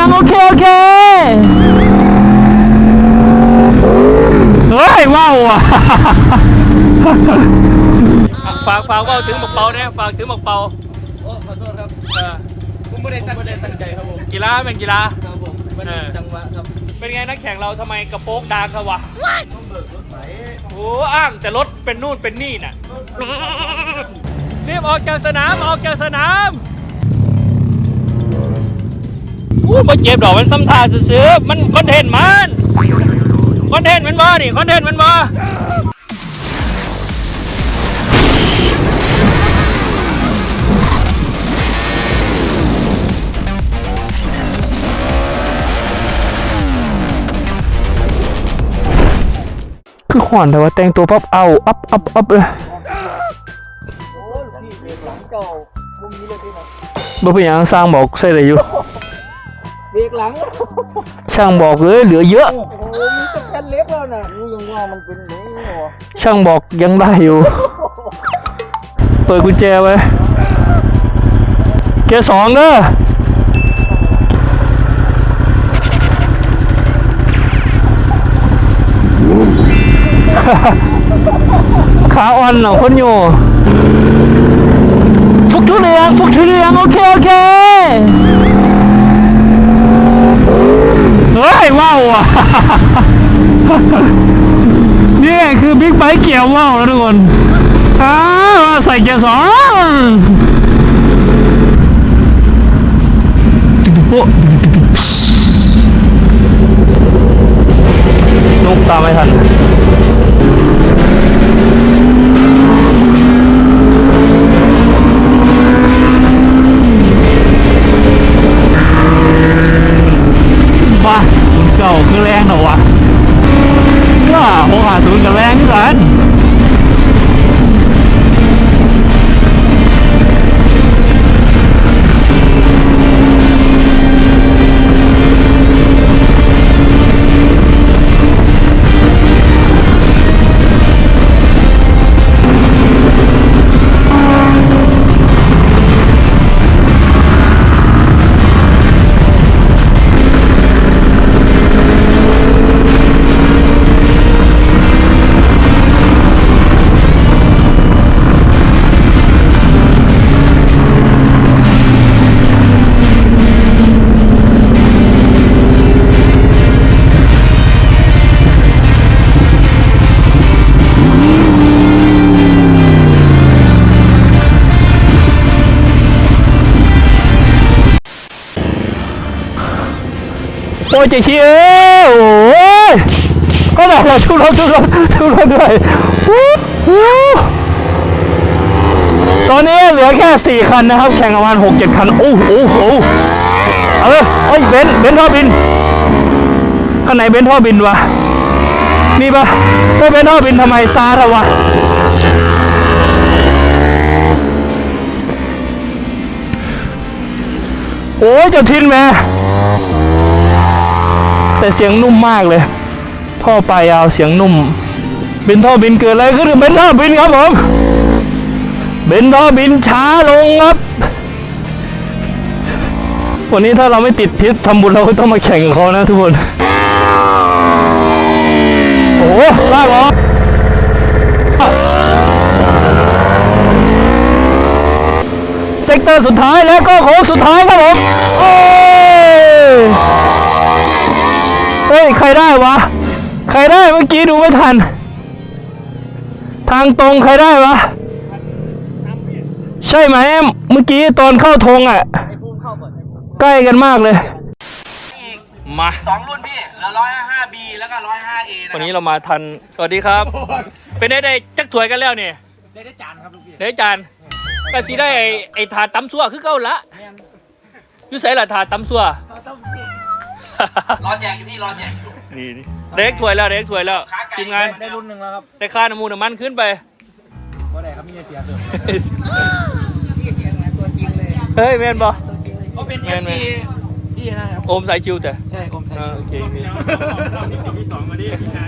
องโอเค โอเค เฮ้ย ว้าวอะฝากฝากว่าถึงหมกเปาเนี่ยฝากถึงหมกเปาโอ้ขอโทษครับเออผมไม่ได้ตั้งไม่ได้ตั้งใจครับผมกีฬาเป็นกีฬาครับผมมันเออจังหวะครับเป็นไงนักแข่งเราทำไมกระโปรงดางเขาวะต้องเบิกรถไหมโอ้อ้างแต่รถเป็นนู่นเป็นนี่น่ะรีบออกจากสนามออกจากสนาม อู้มาเจ็บดอกมันซ้ำท่าซื้อมันคอนเทนต์มันคอนเทนต์มันบ่นี่คอนเทนต์มันบ่คือขวานแต่ว่าแต่งตัวปั๊บเอาอัพอัพอัพเลยโอ้พี่เบรกหลังเก่ามุมนี้เลยพี่นะบ่เป็นหยังสร้างบอกใส่ได้อยู่ เบรกหลัง ช่างบอกเลยเหลือเยอะ โอ้โห มีแต่แค่เล็กแล้วนะนี่ยังว่ามันเป็นอย่างนี้เหรอช่างบอกยังได้อยู่ เปิดกุญแจไว้เกียร์สองเด้อขาอ่อนเหรอคนอยู่ฟุกทุเรียงฟุกทุเรียงโอเค โอเค เฮ้ยว้าวอะนี่คือบิ๊กไบค์เกียร์ว้าวนะทุกคนอ้าวใส่เกียร์สองโป๊ะนุกตามไม่ทัน เก่าคือแรงเหรอวะก็หกหาศูนย์กับแรงนี่กัน เจ๊ชี้เอ้ยโอ้ยก็ได้แล้วทุรนทุรนทุรนด้วยวู้ววตอนนี้เหลือแค่ 4 คันนะครับ แข่งประมาณ6-7 คัน โอ้โหโอ้โหเออเฮ้ยเบนเบนท่อบินคันไหนเบนท่อบินวะนี่ปะถ้าเบนท่อบินทำไมซาทวะโอ้ยเจะทินแม่ แต่เสียงนุ่มมากเลย ท่อปลายยาวเสียงนุ่ม บินท่อบินเกิดอะไรขึ้นกับเบนท่อบินครับผมเบนท่อบินช้าลงครับ วันนี้ถ้าเราไม่ติดทิศทำบุญเราก็ต้องมาแข่งกับเขานะทุกคน โอ้โหลากล้อเซกเตอร์สุดท้ายแล้วก็โค้งสุดท้ายครับผม โอ้ เฮ้ย ใครได้วะ ใครได้เมื่อกี้ดูไม่ทัน ทางตรงใครได้วะ ใช่ไหมเมื่อกี้ตอนเข้าธงอะ ใกล้กันมากเลย มา สองรุ่นพี่แล้วร้อยห้าบีแล้วก็ร้อยห้าเอนะวันนี้เรามาทัน สวัสดีครับ เป็นได้ได้จักถวยกันแล้วเนี่ยได้ได้จานครับลูกพี่ได้จานก็สิได้ไอ้ไอ้ถาดตำซัวคือเก่าละแม่นอยู่ใส่ละถาดตำซัวต้อง รอแจกอยู่พี่รอแจกอยู่นี่นี่เด็กถวยแล้วเด็กถวยแล้วทีมงานได้รุ่นหนึ่งแล้วครับได้ค่าน้ำมูน้ำมันขึ้นไปก็ได้ครับมีเสียตัวเฮ้ยแมนบอเขาเป็นแม่เอนไหมซีพี่นะครับโอมสายชิวแต่ใช่อมไทยอ่าโอเคพี่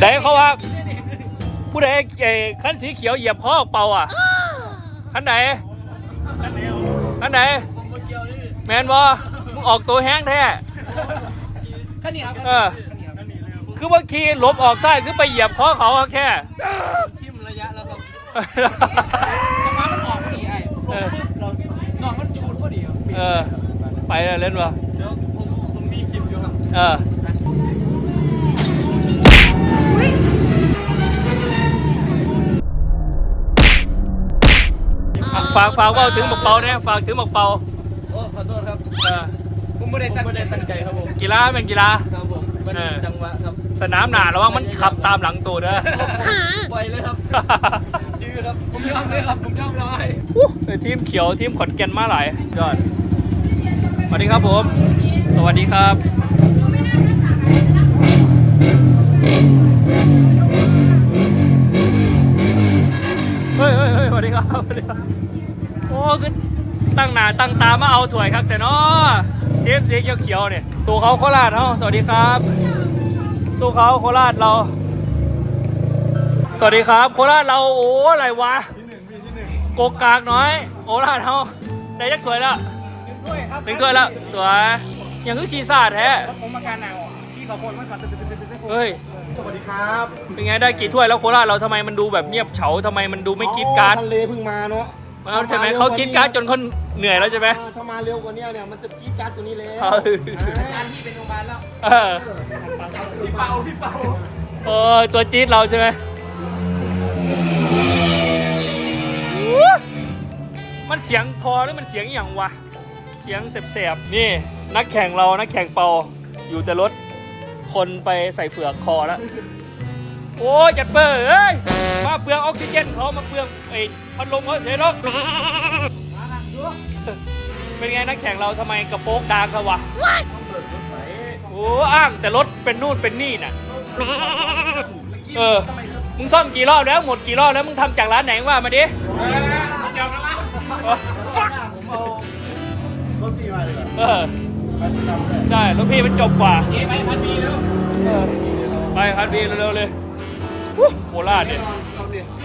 แต่เขาว่าผู้ใดไอ้คันสีเขียวเหยียบข้อเป่าอะคันไหนคันไหนแมนบอมึงออกตัวแห้งแท้ ขั้นนี้ครับเออคือว่าขี่หลบออกซ้ายคือไปเหยียบคอเขาอะแค่ ทิมระยะแล้วครับจังหวะมันออกพอดีไอ้ลงปุ๊บเรานอกมันชูดพอดีครับเออ ไปแล้วเล่นวะเดี๋ยวผมผมมีคลิปอยู่ครับเอออะฝากฝากเว่าถึงหมกเปาเนี่ยฝากถึงหมกเปาโอ้ขอโทษครับ เออ ผมไม่ได้ตั้งไม่ได้ตั้งใจครับผมกีฬาเป็นกีฬา ครับผมมันเออ จังหวะครับสนามหนาระวังมันขับตามหลังตัวเด้อปล่อยเลยครับยื้อครับผมยอมเลยครับผมยอมเลยเออทีมเขียวทีมขอนแก่นมาหลายยอดสวัสดีครับผม สวัสดีครับ เฮ้ยเฮ้ยเฮ้ยสวัสดีครับสวัสดีครับ โอ้คือตั้งหน้าตั้งตามาเอาถ้วยครับแต่เนาะทีมสี เขียวเขียวๆเนี่ยตัวเขาโคราชเนาะสวัสดีครับ สู้เขาโคราชเรา สวัสดีครับ โคราชเราโอ้อะไรวะโกกากน้อยโอลาดเฮาได้ยักถ้วยแล้วด้วยครับถึงถ้วยแล้วสวยยังคือขี่ซาดแท้ผมอาการหนาวที่เขาคนมาขัดเฮ้ยสวัสดีครับเป็นไงได้กี่ถ้วยแล้วโคราชเราทำไมมันดูแบบเงียบเฉาทำไมมันดูไม่กรีดกราร์ดทะเลเพิ่งมาเนาะ เอาใช่ไหมเขากรีดกราร์ดจนเขาเหนื่อยแล้วใช่ไหมอ่าถ้ามาเร็วกว่านี้เนี่ยมันจะกรีดกราร์ดกว่านี้แล้วเออ การที่เป็นโรงพยาบาลแล้วเออพี่เปาพี่เปาเออตัวจี๊ดเราใช่ไหมอู้มันเสียงทอหรือมันเสียงอหย่างวะ เสียงแสบๆ นี่ นักแข่งเรา นักแข่งเปา อยู่แต่รถ คนไปใส่เฟือกคอแล้ว โอ้ยจัดเปอร์เอ้ย มาเปลืองออกซิเจนเขามาเปลืองไอ้ พัดลมเขาเสียหรอกเป็นไงนักแข่งเราทำไมกระโปรงดางเขาวะโอ้อ้างแต่รถเป็นนู่นเป็นนี่น่ะ เออ มึงซ่อมกี่รอบแล้วหมดกี่รอบแล้วมึงทำจากร้านไหนว่ามาดิเดี๋ยวกันละเออผมเอารถพี่มาเลยก่อนเออไปทำเลยใช่รถพี่มันจบกว่าเก๋ไปพันปีแล้วเออไปคันพี่เร็วๆเลยวู้โคราชเนี่ย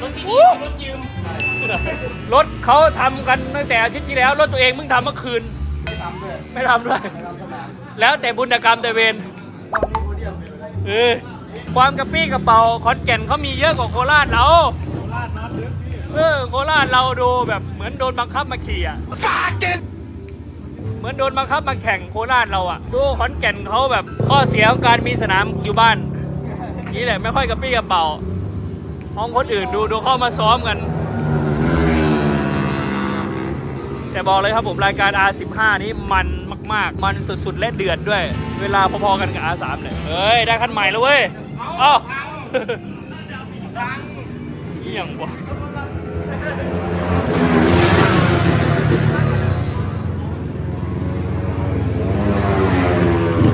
รถพี่วู้รถยืม รถเขาทำกันตั้งแต่อาทิตย์ที่แล้ว รถตัวเองมึงทำเมื่อคืนไปทำด้วยไม่ทำด้วยไปทำสนามแล้วแต่บุญกรรมแต่เวรตอนนี้โพเดียมเออความกระปี้กระเป๋าขอนแก่นเขามีเยอะกว่าโคราชเราลาดน้ำลึกพี่เออโคราชเราดูแบบเหมือนโดนบังคับมาขี่อะเหมือนโดนบังคับมาแข่งโคราชเราอะ ดูขอนแก่นเขาแบบข้อเสียของการมีสนามอยู่บ้านนี่แหละไม่ค่อยกระปี้กระเป๋าของคนอื่นดูดูเข้ามาซ้อมกัน แต่บอกเลยครับผมรายการ R15 นี้มันมาก ๆ มันสุดๆและเดือดด้วย เวลาพอๆกันกับ R3 เลยเฮ้ย ได้คันใหม่แล้วเว้ยเอ้าเอี่ยงวะ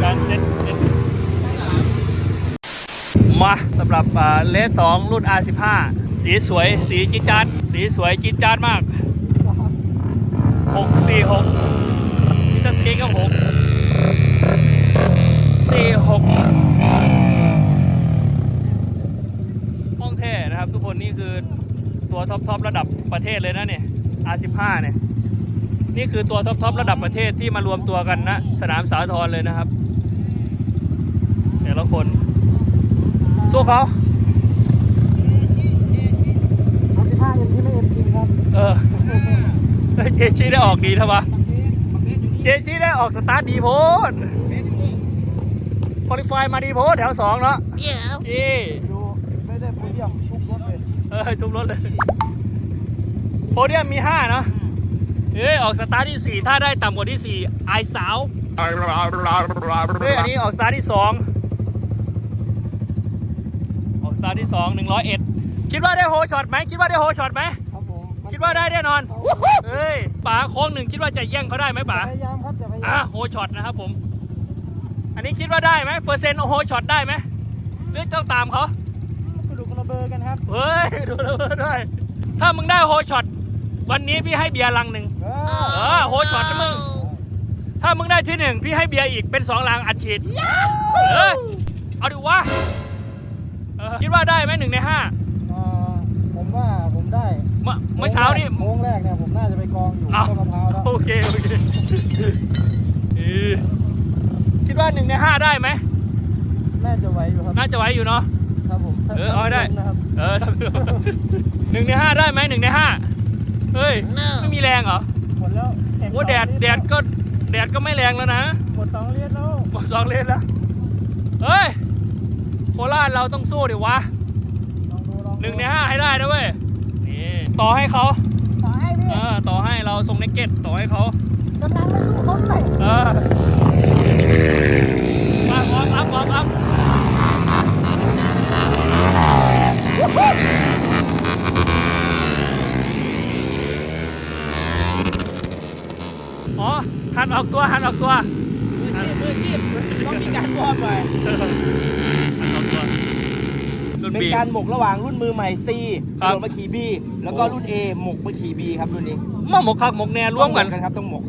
การเซ็ตเซ็ตมาสำหรับเลสสองรุ่น R15 สีสวย สีจิ๊ดจ๊าดสีสวยจิ๊ดจ๊าดมาก 6 4 6มิเตอร์สกีก็6 4 6ห้องแท้นะครับทุกคนนี่คือตัวท็อปทอประดับประเทศเลยนะเนี่ย R15 เนี่ยนี่คือตัวท็อปทอประดับประเทศที่มารวมตัวกันนะสนามสาทรเลยนะครับแต่ละคนสู้เขารถที่ห้าเอ็มที่ไม่เอ็มจริงครับ เออ เจชีได้ออกดีทวะเจชีได้ออกสตาร์ทดีโพดคอลิฟายมาดีโพดแถวสองแล้วเย่ดูไม่ได้โพเดียมทุกรถเลยเออทุกรถเลยโพเดียมมี5เนอะเอ้ยออกสตาร์ทที่4ถ้าได้ต่ำกว่าที่4ไอายสาวเฮ้ยอันนี้ออกสตาร์ทที่2ออกสตาร์ทที่2 101คิดว่าได้โฮช็อตไหมคิดว่าได้โฮช็อตไหม ครับผมมันคิดว่าได้แน่นอน เฮ้ยป๋าโค้งหนึ่งคิดว่าจะแย่งเขาได้ไหมป๋าพยายามครับจะพยายาอะมโฮช็อตนะครับผม อันนี้คิดว่าได้ไหมเปอร์เซ็นต์โฮช็อตได้ไหมหรือต้องตามเขากระดูกกระเบอร์กันครับ เฮ้ยดูแล้วด้วย ถ้ามึงได้โฮช็อตวันนี้พี่ให้เบียร์ลังหนึ่งเอเออโฮช็อตนะมึง ถ้ามึงได้ที่หนึ่งพี่ให้เบียร์อีกเป็นสองลังอัดฉีดเออเอาดิวะเออคิดว่าได้ไหมหนึ่งในห้าอผมว่าผมได้ เมื่อเมื่อเช้านี่โค้งแรกเนี่ยผมน่าจะไปกองอยู่อ้าวต้นมะพร้าวแล้วโอเคโอเคเออคิดว่าว่าหนึ่งในห้าได้ไหมน่าจะไหวอยู่ครับน่าจะไหวอยู่เนาะครับผมถ้เออเอาให้ได้นะครับเออทำดูหนึ่งในห้าได้ไหมหนึ่งในห้าเฮ้ยไม่มีแรงเหรอหมดแล้วข่งโอ้แดดสงแดดก็แดดก็ไม่แรงแล้วนะหมดสองเลียนแล้วหมดสองเลนแล้วเฮ้ยโคราชเราต้องสู้ดิวะลองดูลองดูหนึ่งในห้าให้ได้นะเว้ยนี่ ต่อให้เขาต่อให้พี่เออต่อให้เราทรงเนกเก็ตต่อให้เขากำลังไม่สู้เขาเลยเออมาวอร์มอัพวอร์มอัพอ๋อหันออกตัวหันออกตัวมือชีพมือชีพต้องมีการวอร์มหน่อย หันออกตัว รุ่นเป็นบีการหมกระหว่างรุ่นมือใหม่ C คกรับระโดดมาขี่ B แล้วก็รุ่น A หมกมาขี่ B ครับรุ่นนี้มาหมกคักหมกแหน่ร่วมกันต้องหกันครับต้องหมก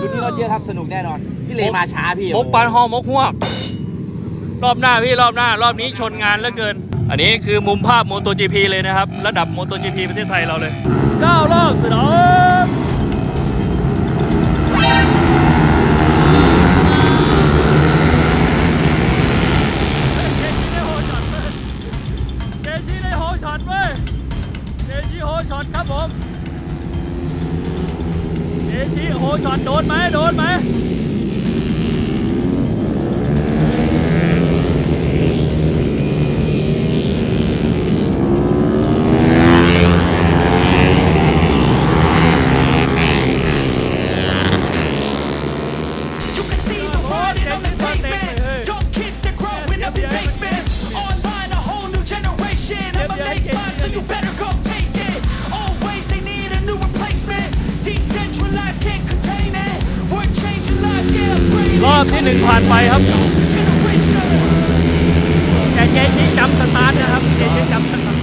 รุ่นนี้รถเยอะครับสนุกแน่นอนพี่เลมาช้าพี่หมกปานหอหมกหวกรอบหน้าพี่รอบหน้ารอบนี้ชนงานเหลือเกิน อันนี้คือมุมภาพโมโต GP เลยนะครับ ระดับโมโต GP ประเทศไทยเราเลยก้าวรอบสนาม นไหมโดนไหม อบที่หนึ่งผ่านไปครับแต่เจ๊ชี้จำสตาร์ทนะครับเจ๊ชี้จำสตาร์ท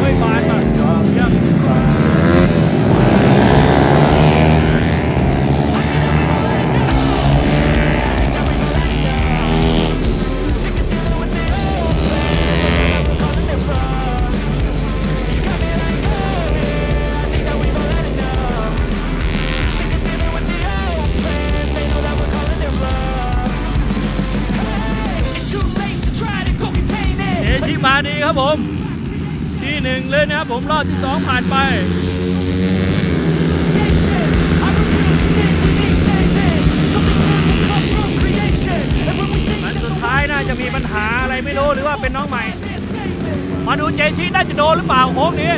ไม่ผ่านอ่เยี่ยม มาดีครับผม ที่หนึ่งเลยนะครับผมรอบที่สองผ่านไปอันสุดท้ายน่าจะมีปัญหาอะไรไม่รู้หรือว่าเป็นน้องใหม่ มาดูเจชีน่าจะโดนหรือเปล่าโค้งนี้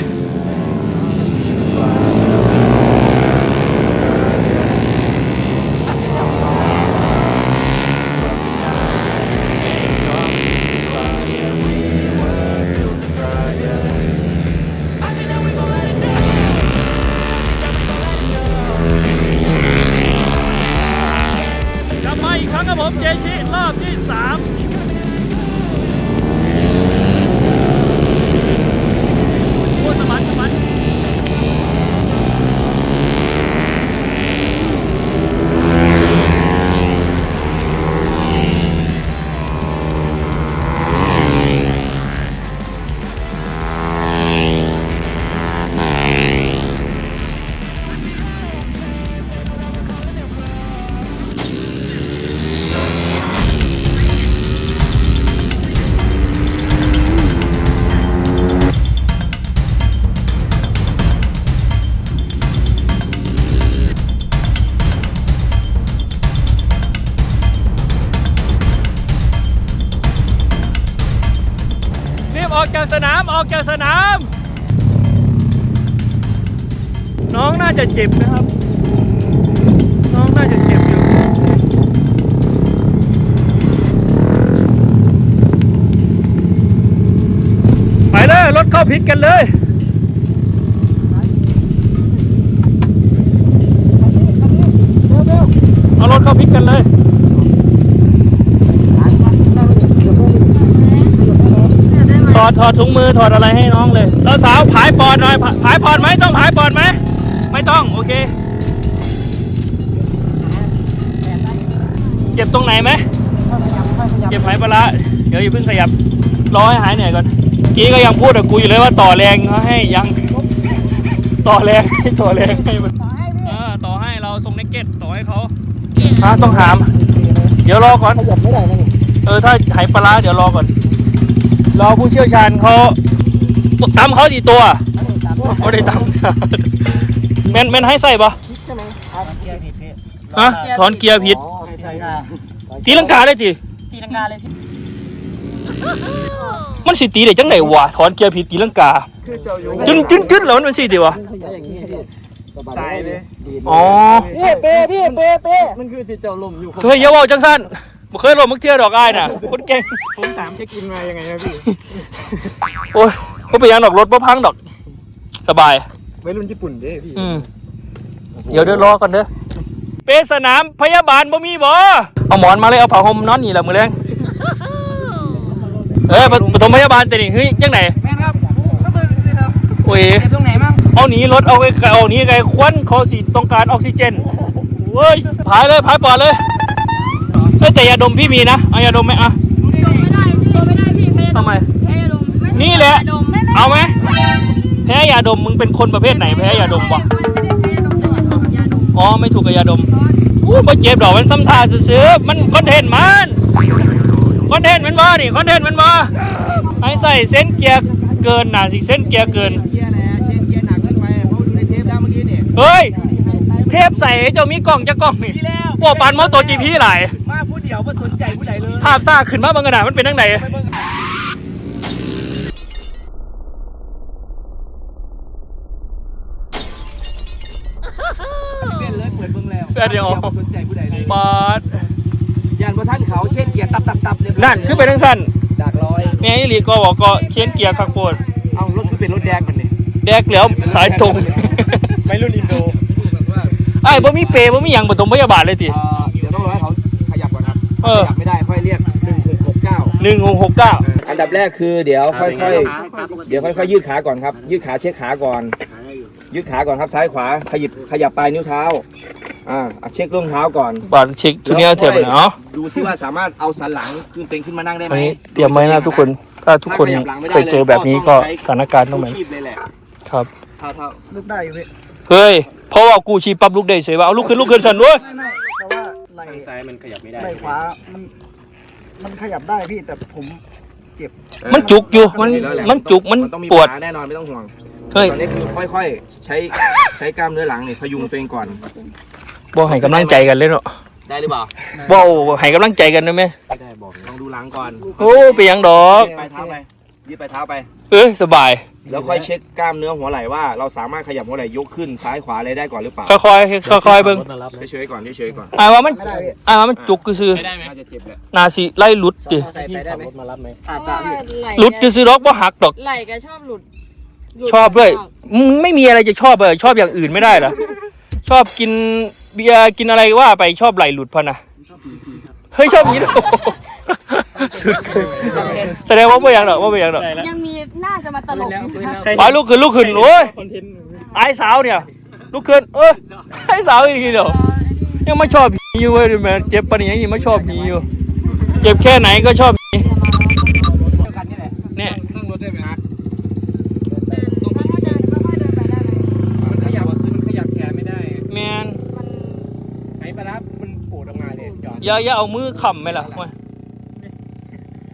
จากสนาม น้องน่าจะเจ็บนะครับ น้องน่าจะเจ็บอยู่ไปเลยรถเข้าพิษกันเลยเอารถเข้าพิษกันเลย อดถอดถุงมือถอดอะไรให้น้องเลยสาวสาวๆผายปอดหน่อยผผายปอดไหมต้องผายปอดไหมไม่ต้องโอเค เจ็บตรงไหนไหมเจ็บไหปลาร้าเดี๋ยวอย่าเพิ่งขยับรอให้หายเหนื่อยก่อนเมื่อกี้ก็ยังพูดกับกูอยู่เลยว่าต่อแรงเขาให้ยังต่อแรงต่อแรงให้มันเออต่อให้เราส่งเนกเก็ตต่อให้เขาฮะต้องหาม เดี๋ยวรอก่อนขยับไม่ได้นะนี่เออถ้าไหปลาร้าเดี๋ยวรอก่อน รอผู้เชี่ยวชาญเขาตำเขากี่ตัวไม่ได้ตำแมนแมนให้ใส่ปะใช่ไหมครับเกียร์ผิดพี่ฮะถอนเกียร์ผิดอ๋อใช่ค่ะตีลังกาได้ทีตีลังกาเลยพี่มันสิตีได้จังไหนวะถอนเกียร์ผิดตีลังกาจึ้นจึ้นจึ้นแล้วมันเป็นสิดีวะขยับอย่างนี้พี่สายเลยอ๋อพี่เป้พี่เป้เป้มันคือที่เจ้าลมอยู่เคยเยาเว่าจังสั้น บ่เคยลงมักเที่ยวดอกอ้ายน่ะคนเก่งผมถามเช็คอินมายังไงนะพี่โอ้ยเขาไปยังดอกรถบ่พังดอก สบาย วัยรุ่นญี่ปุ่นเด้พี่อืมเดี๋ยวเดินรอก่อนเด้อเปสนามพยาบาลบ่มีบ่เอาหมอนมาเลยเอาผ้าห่มนอนนี่แหละมือแรงเอ้ยปปฐมพยาบาลแต่นี่เฮ้ยจังไหนแม่นครับก็ตึงสิครับโอ้ย เจ็บตรงไหนมั่งเอาหนีรถเอาไอ้เอาหนีไอ้ควันเขาสิต้องการออกซิเจนเว้ยพายเลยพายปอดเลยเอ้ย แต่ยาดมพี่มีนะเอายาดมไหมอะดมไม่ได้พี่ดมไม่ได้พี่แพ้ทำไม แพ้ยาดมไม่นี่แหละดมไม่ไม่เอาไหมแพ้ยาดมมึงเป็นคนประเภทไหนแพ้ยาดมวะไม่ได้แพ้ยาดมแต่ว่าดมยาดมอ๋อไม่ถูกกับยาดมอู้บ่เจ็บดอกมันซ้ำท่าซื้อๆมันคอนเทนต์มันคอนเทนต์มันบ่นี่คอนเทนต์มันบ่ให้ใส่เส้นเกียร์เกินน่ะสิเส้นเกียร์เกินเกียร์แหละเชนเกียร์หนักเกินไปเพราะดูในเทปแล้วเมื่อกี้นี่เฮ้ยเทปใส่ให้เจ้ามีกล้องจะกล้องนี่ที่แล้วพวกปานมอตัวจีพีหลายมาผู้ เดียวไม่สนใจผู้ใดเลยภาพซ่าขึ้นมาบางขนาดมันเป็นทั้งไหนไปเบิ่งเป็นเลยเปิดเบิ่งแล้วแป๊บเดียวบ่สนใจผู้ใดเลยปาดยานบนท่านเขาเช่นเกียร์ตับตับตับเรียบร้อยนั่นคือเป็นทั้งสั้นจากร้อยแม่อีหลีก็บอกก็เขียนเกียร์คักโปดเอารถคือเป็นรถแดงมันนี่แดกแล้วสายตรงไม่รุ่นอินโดแบบว่าไอ้ายบ่มีเปรย์บ่มีหยังบ่ตรงพยาบาลเลยติ เออ ขยับไม่ได้ค่อยเรียก1669 หนึ่งหกเก้าอันดับแรกคือเดี๋ยวค่อยๆ เดี๋ยวค่อยๆยืดขาก่อนครับ ยืดขาเช็คขาก่อน ยืดขาก่อนครับซ้ายขวาขยิบขยับปลายนิ้วเท้าอ่าอะเช็คร่วงเท้าก่อน บาทเช็คชุดนี้เทียบกันเนาะดูซิว่าสามารถเอาสันหลังขึ้นเป็นขึ้นมานั่งได้ไหมอันนี้เตรียมไว้นะทุกคน ถ้าทุกคนเคยเจอแบบนี้ก็สถานการณ์ต้องเหมือนชีพเลยแหละครับ ถ้าถ้าลุกได้อยู่พี่เฮ้ยเพราะว่ากูชีปั๊บลุกได้เฉยว่าเอาลุกขึ้นลุกขึ้นสันด้วยไม่ไม่ แต่ว่าไหล่ซ้ายมันขยับไม่ได้ไหล่ขวามัน มันขยับได้พี่แต่ผมเจ็บมันจุกอยู่ มันแล้วแหละมันจุก มันต้องมีปวดปัญหาแน่นอนไม่ต้องห่วงเฮ้ยตอนนี้คือค่อยๆ ใช้ใช้กล้ามเนื้อหลังเนี่ยพยุงตัวเองก่อนบ่ให้กำลังใจกันเลยเนาะ ได้หรือเปล่าบ่ให้กำลังใจกันได้ไหมไม่ได้บอกลองดูหลังก่อน โอ้ไปยังดอก ไปเท้าไปยืดไปเท้าไป เอ้ยสบาย แล้วค่อยเช็คกล้ามเนื้อหัวไหล่ว่าเราสามารถขยับหัวไหล่ยกขึ้นซ้ายขวาอะไรได้ก่อนหรือเปล่าค่อยๆค่อยๆเบิ่งเฉยๆก่อนเฉยๆก่อนอ่าว่ามันไม่ได้พี่อ่าว่ามันจุกคือน่าจะเจ็บแหละนาสิไล่หลุดดิใส่ไปได้ไหมอาจจะพี่หลุดคือซื้อดอกบ่หักดอกไหลแกชอบหลุดหลุชอบด้วยมึงไม่มีอะไรจะชอบเลยชอบอย่างอื่นไม่ได้เหรอชอบกินเบียร์กินอะไรว่าไปชอบไหลหลุดพะนะเฮ้ยชอบอย่างนี้ด้วยสุดเกินแสดงว่าไม่ยังหรอกว่าไม่ยังหรอกยังมีน่า จะมาตลกอยู่นะไปลุกขึ้นลุกขึ้นโอ้ยไอ้สาวเนี่ยลุกขึ้นเอ้ยไอ้สาวอีกทีเดียวยังไม่ชอบผีอยู่เว้ยแม่เจ็บปะเนี่ยยังไม่ชอบผีอยู่เจ็บแค่ไหนก็ชอบผีเดียวกันนี่แหละเนี่ยนั่งรถได้ไหมฮะเดินค่อยๆเดินค่อยๆเดินไปได้ไหมมันขยับมันขยับแขนไม่ได้แมนมันไหนปลาร้ามันโผล่ออกมาเลยจอดอย่าอย่าเอามือขำไหมล่ะมา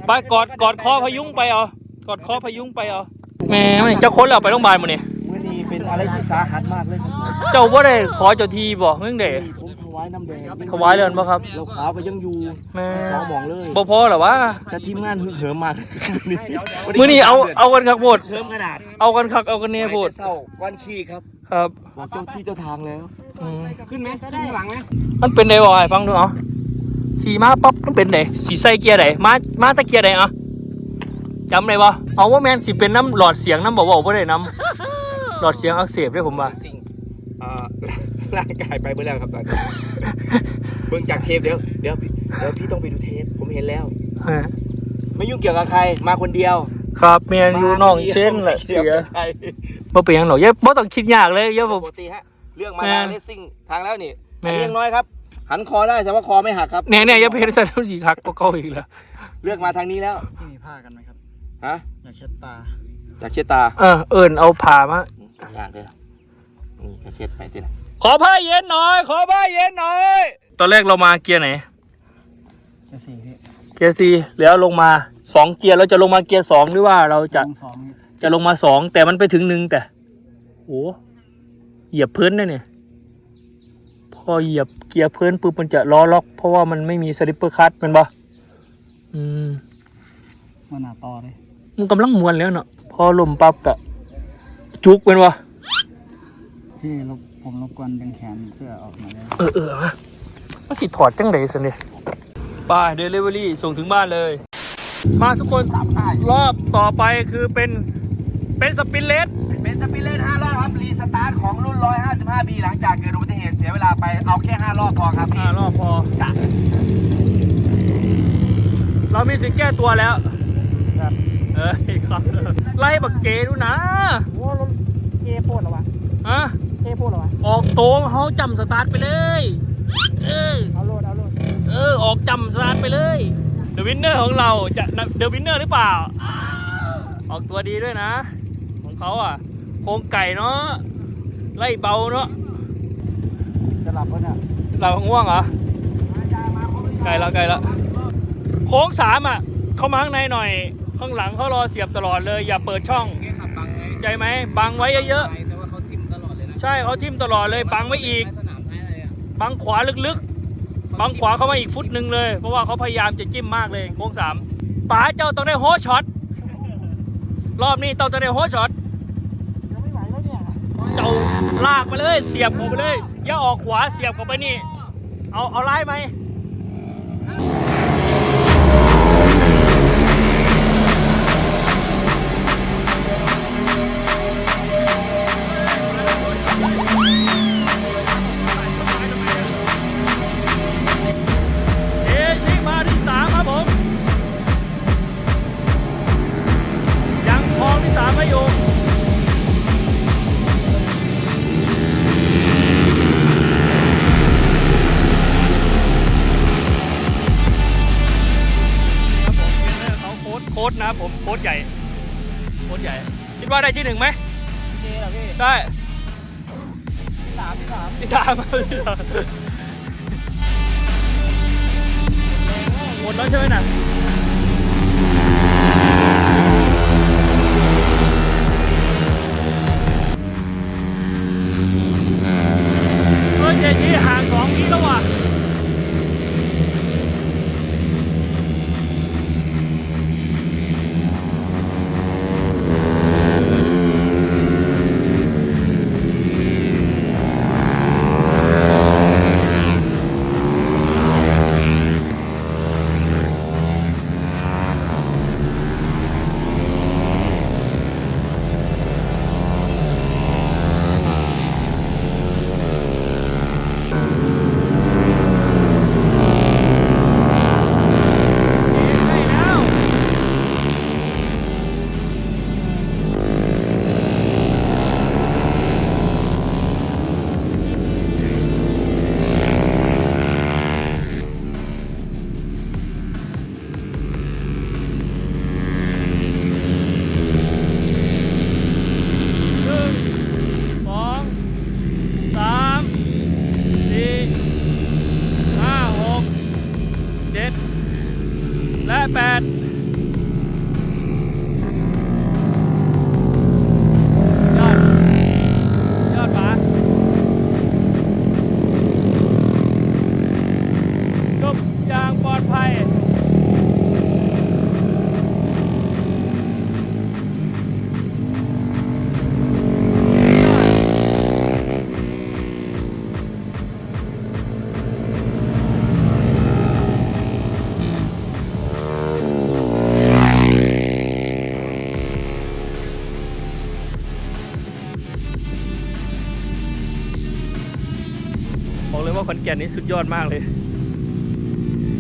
ไปกอดกอดคอพยุงไปเอา กอดคอพยุงไปเอาแหม่มันจะค้นเราไปโรงพยาบาลมาเนี่ยมือนี้เป็นอะไรที่สาหัสมากเลยครับเจ้าว่าได้ขอเจ้าทีบอกเรื่องเดผมถวายน้ำแดงถวายเลยป่ะครับ เราขาวก็ยังอยู่แหม่สองหมองเลยบ่พอเหรอวะแต่ทีมงานฮึกเหิมมากมือนี้เอาเอากันคักโพดเหิมขนาดเอากันคักเอากันเน่โพดเศร้าก้อนขี้ครับครับบอกเจ้าที่เจ้าทางแล้วอืมขึ้นไหมขึ้นข้างหลังไหมมันเป็นไดบอกให้ฟังดูเอาสีมาปั๊บมันเป็นไดสีใส่เกียร์ไดมามาตะเกียร์ไดอะ จำได้ปะเอาว่าแมนสิเป็นน้ำหลอดเสียงน้ำบอกว่าบ่ได้น้ำหลอดเสียงอักเสบด้วยผมว่า สิ่งอ่าร่างกายไปเมื่อแล้วครับตอนนี้ เบิ่งจากเทปเดี๋ยวเดี๋ยวพี่เดี๋ยวพี่ต้องไปดูเทปผมเห็นแล้วฮะไม่ยุ่งเกี่ยวกับใคร มาคนเดียวครับแมนอยู่น้องเช่นแหละไม่เสีกี่ยวกับใครบ่เป็นหยังหรอกอย่าบ่ต้องคิดยากเลยอย่าปบ่กติฮะ เรื่องมาแม่ทางเลสซิ่งทางแล้วนี่แม่อันนี้ยังน้อยครับ หันคอได้แต่ว่าคอไม่หักครับเนี่ยเนี่ยอย่าไปเห็นสัตว์สีหักกว่าเก่าอีกแล้ว เลือกมาทางนี้แล้วมีผ้ากันไหมครับ ฮะอยากเช็ดตา อยากเช็ดตาเออเอิญเอาผ่ามาอยากเลยจะเช็ดไปทีละขอผ้าเย็นหน่อย ขอผ้าเย็นหน่อย ตอนแรกเรามาเกียร์ไหน จะสี่พี่เกียร์สี่แล้วลงมาสองเกียร์เราจะลงมาเกียร์สองหรือว่าเราจะสองสองพี่จะลงมาสองแต่มันไปถึงหนึ่งแต่โอ้เหยียบพื้นนะเนี่ย พอเหยียบเกียร์พื้นปุ๊บมันจะล้อล็อก เพราะว่ามันไม่มีสลิปเปอร์คัตมันบ่อืมมันหนาต่อเลย มันกำลังมวนแล้วเนาะพอลมปั๊บกะจุกเป็นวะพี่รบผมรบกวนดึงแขนเสื้อออกมาเลยเออเออมามาสิถอดจังไดสิเนี่ยไปเดลิเวอรี่ส่งถึงบ้านเลย มาทุกคนรอบต่อไปคือเป็นเป็นสปินเลสเป็นสปินเลน5รอบครับ รีสตาร์ทของรุ่น 155 b หลังจากเกิดอุบัติเหตุเสียเวลาไปเอาแค่ 5 รอบพอครับพี่อ่ารอบพอ เรามีสิ่งแก้ตัวแล้ว เอ้ยครับไล่บักเจดูนะโอ้รถเกโพดเหรอวะอะเกโพดเหรอวะออกโตงเขาจำสตาร์ทไปเลย เออเอาโลดเอาโลดเออออกจำสตาร์ทไปเลยเดอะวินเนอร์ของเราจะเดอะวินเนอร์หรือเปล่า ออกตัวดีด้วยนะ ของเขาอะ โครงไก่เนาะไล่เบาเนาะจะหลับปะเนี่ยเราง่วงเหรอไกลแล้วไกลแล้วโค้งสามอะ เข้ามาข้างในหน่อย ข้างหลังเขารอเสียบตลอดเลย อย่าเปิดช่องนี่ขับบังไงใจไหมบังไว้เยอะแต่ว่าเขาทิมตลอดเลยนะๆใช่เขาทิ่มตลอดเลยบังไว้อีกสนามท้ายอะไรอะบังขวาลึกๆ บังขวาเข้ามาอีกฟุตหนึ่งเลย เพราะว่าเขาพยายามจะจิ้มมากเลยโค้งสามป๋าเจ้าต้องได้โฮช็อต รอบนี้ต้องจะได้โฮช็อต ยังไม่ไหวแล้วเนี่ยเจ้าลากไปเลย เสียบเข้าไปเลย อย่าออกขวาเสียบเข้าไปนี่ เอาเอาไล่ไหม ว่าได้ที่หนึ่งไหมเจเหรอพี่ได้ที่สามที่สามที่สามที่สามหมดแล้วใช่ไหมน่ะ ว่าขอนแก่นนี้สุดยอดมากเลย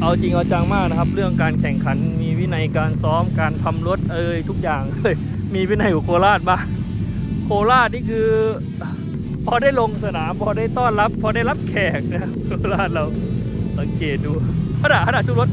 เอาจริงเอาจังมากนะครับ เรื่องการแข่งขันมีวินัยการซ้อมการทำรถเอ่ยทุกอย่างเลยมีวินัยของโคราชบ้างโคราชนี่คือ พอได้ลงสนามพอได้ต้อนรับ พอได้รับแขกนะโคราชเราสังเกตดูขนาดขนาดทุกรถ